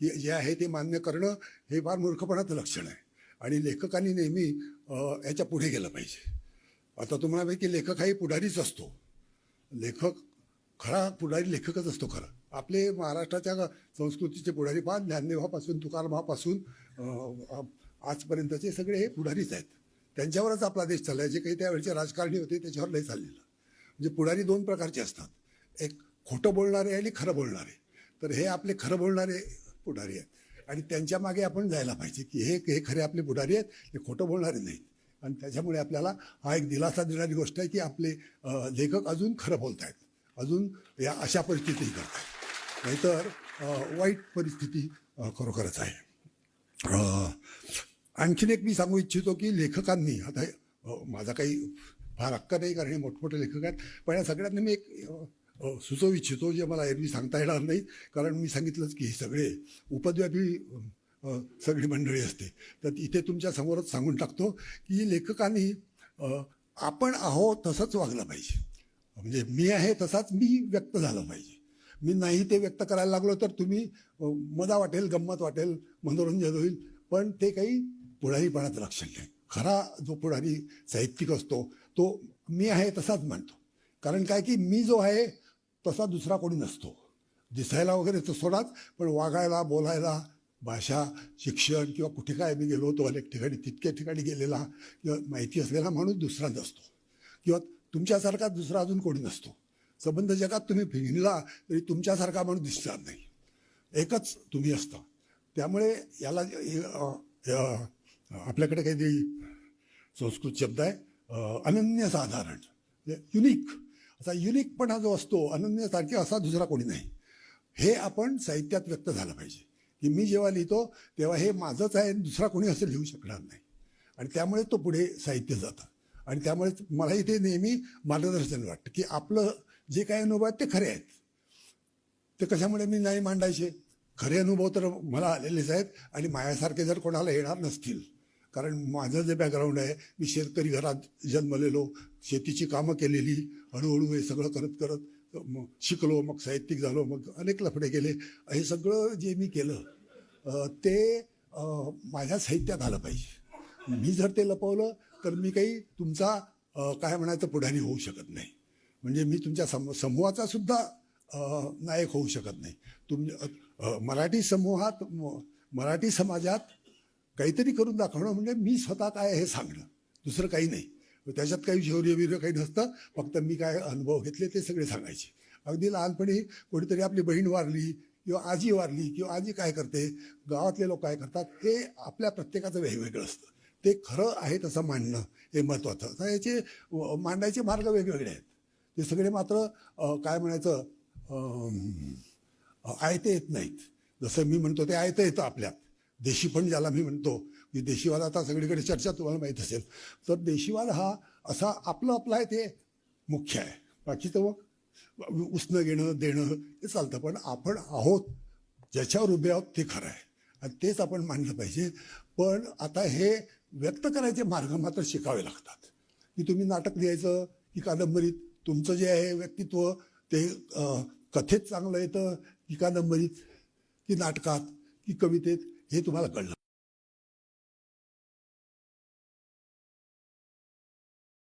की जे आहे ते मान्य करणं हे फार मूर्खपणाचं लक्षण आहे. आणि लेखकांनी नेहमी याच्यापुढे गेलं पाहिजे. आता तुम्हाला माहिती की लेखक हाही पुढारीच असतो. लेखक खरा पुढारी लेखकच असतो खरा. आपले महाराष्ट्राच्या संस्कृतीचे पुढारी फार ज्ञानदेवापासून तुकारामापासून आजपर्यंतचे सगळे हे पुढारीच आहेत. त्यांच्यावरच आपला देश चालला जे काही त्यावेळचे राजकारणी होते त्याच्यावर लय चाललेलं. म्हणजे पुढारी दोन प्रकारचे असतात. एक खोटं बोलणारे आणि खरं बोलणारे. तर हे आपले खरं बोलणारे पुढारी आहेत. आणि त्यांच्या मागे आपण जायला पाहिजे की हे हे खरे आपले पुढारी आहेत हे खोटं बोलणारे नाहीत. आणि त्याच्यामुळे आपल्याला हा एक दिलासा देणारी गोष्ट आहे की आपले लेखक अजून खरं बोलत आहेत अजून या अशा परिस्थितीही करत आहेत नाहीतर वाईट परिस्थिती खरोखरच आहे. आणखीन एक मी सांगू इच्छितो की लेखकांनी आता माझा काही फार हक्क नाही कारण हे मोठमोठे लेखक आहेत पण या सगळ्यांना मी एक सुचवू इच्छितो जे मला एरवी सांगता येणार नाही कारण मी सांगितलंच की हे सगळे उपद्व्यापी सगळी मंडळी असते. तर इथे तुमच्या समोरच सांगून टाकतो की लेखकांनी आपण आहो तसंच वागलं पाहिजे. म्हणजे मी आहे तसाच मी व्यक्त झालं पाहिजे. मी नाही ते व्यक्त करायला लागलो तर तुम्ही मजा वाटेल गंमत वाटेल मनोरंजन होईल पण ते काही पुढारीपणात लक्षण नाही. खरा जो पुढारी साहित्यिक असतो तो मी आहे तसाच मानतो. कारण काय की मी जो आहे तसा दुसरा कोणी नसतो. दिसायला वगैरे तर सोडाच पण वागायला बोलायला भाषा शिक्षण किंवा कुठे काय मी गेलो होतो अनेक ठिकाणी तितक्या ठिकाणी गेलेला किंवा माहिती असलेला माणूस दुसरा नसतो किंवा तुमच्यासारखा दुसरा अजून कोणी नसतो. संबंध जगात तुम्ही फिरला तरी तुमच्यासारखा माणूस दिसणार नाही. एकच तुम्ही असता. त्यामुळे याला आपल्याकडे काहीतरी संस्कृत शब्द आहे अ, अनन्यसाधारण. म्हणजे युनिक असा युनिकपणा जो असतो अनन्यासारखे असा दुसरा कोणी नाही. हे आपण साहित्यात व्यक्त झालं पाहिजे. की मी जेव्हा लिहितो तेव्हा हे माझंच आहे दुसरा कोणी असं लिहू शकणार नाही. आणि त्यामुळे तो पुढे साहित्य जातं. आणि त्यामुळे मला इथे नेहमी मार्गदर्शन वाटतं की आपलं जे काही अनुभव आहेत ते खरे आहेत. ते कशामुळे मी नाही मांडायचे? खरे अनुभव तर मला आलेलेच आहेत आणि माझ्यासारखे जर कोणाला येणार नसतील कारण माझं जे बॅकग्राऊंड आहे मी शेतकरी घरात जन्मलेलो शेतीची कामं केलेली हळूहळू हे सगळं करत करत मग शिकलो मग साहित्यिक झालो मग अनेक लफडे केले. हे सगळं जे मी केलं ते माझ्या साहित्यात आलं पाहिजे. मी जर ते लपवलं तर मी काही तुमचा काय म्हणायचं पुढारी होऊ शकत नाही. म्हणजे मी तुमच्या सम समूहाचा सुद्धा नायक होऊ शकत नाही. तुम मराठी समूहात मराठी समाजात काहीतरी करून दाखवणं म्हणजे मी स्वतः काय हे सांगणं. दुसरं काही नाही. त्याच्यात काही शौर्य वीर्य काही नसतं. फक्त मी काय अनुभव घेतले ते सगळे सांगायचे. अगदी लहानपणी कोणीतरी आपली बहीण वारली किंवा आजी वारली किंवा आजी काय करते गावातले लोक काय करतात हे आपल्या प्रत्येकाचं वेगवेगळं असतं. ते खरं आहे तसं मांडणं हे महत्त्वाचं. तर याचे व- मांडायचे मार्ग वेगवेगळे आहेत. ते सगळे मात्र काय म्हणायचं आयते येत नाहीत. जसं मी म्हणतो ते आयतं येतं आपल्यात. देशीपण ज्याला मी म्हणतो की देशीवाद आता सगळीकडे चर्चा तुम्हाला माहीत असेल. तर देशीवाद हा असा आपलं आपलं आहे ते मुख्य आहे. बाकीचं मग उसणं घेणं देणं हे चालतं. पण आपण आहोत ज्याच्यावर उभे आहोत ते खरं आहे. आणि तेच आपण मानलं पाहिजे. पण आता हे व्यक्त करायचे मार्ग मात्र शिकावे लागतात. की तुम्ही नाटक लिहायचं की कादंबरीत तुमचं जे आहे व्यक्तित्व ते कथेत चांगलं येतं की कादंबरीत की नाटकात की कवितेत. हे तुम्हाला कळलं.